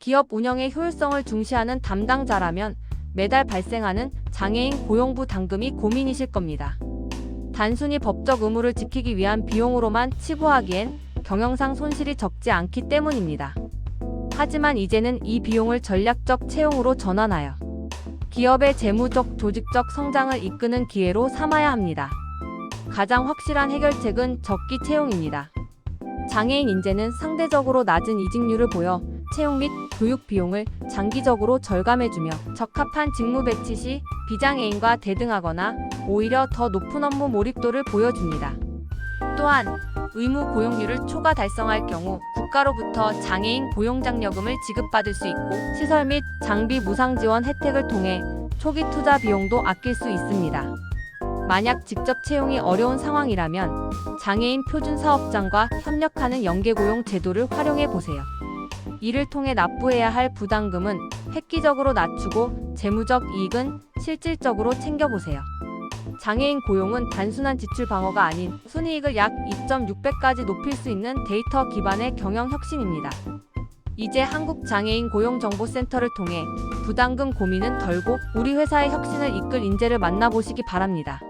기업 운영의 효율성을 중시하는 담당자라면 매달 발생하는 장애인 고용부 당금이 고민이실 겁니다. 단순히 법적 의무를 지키기 위한 비용으로만 치부하기엔 경영상 손실이 적지 않기 때문입니다. 하지만 이제는 이 비용을 전략적 채용으로 전환하여 기업의 재무적, 조직적 성장을 이끄는 기회로 삼아야 합니다. 가장 확실한 해결책은 적기 채용입니다. 장애인 인재는 상대적으로 낮은 이직률을 보여 채용 및 교육 비용을 장기적으로 절감해주며 적합한 직무 배치 시 비장애인과 대등하거나 오히려 더 높은 업무 몰입도를 보여줍니다. 또한 의무 고용률을 초과 달성할 경우 국가로부터 장애인 고용장려금을 지급받을 수 있고 시설 및 장비 무상 지원 혜택을 통해 초기 투자 비용도 아낄 수 있습니다. 만약 직접 채용이 어려운 상황이라면 장애인 표준 사업장과 협력하는 연계 고용 제도를 활용해 보세요. 이를 통해 납부해야 할 부담금은 획기적으로 낮추고 재무적 이익은 실질적으로 챙겨보세요. 장애인 고용은 단순한 지출 방어가 아닌 순이익을 약 2.6배까지 높일 수 있는 데이터 기반의 경영 혁신입니다. 이제 한국장애인 고용정보센터를 통해 부담금 고민은 덜고 우리 회사의 혁신을 이끌 인재를 만나보시기 바랍니다.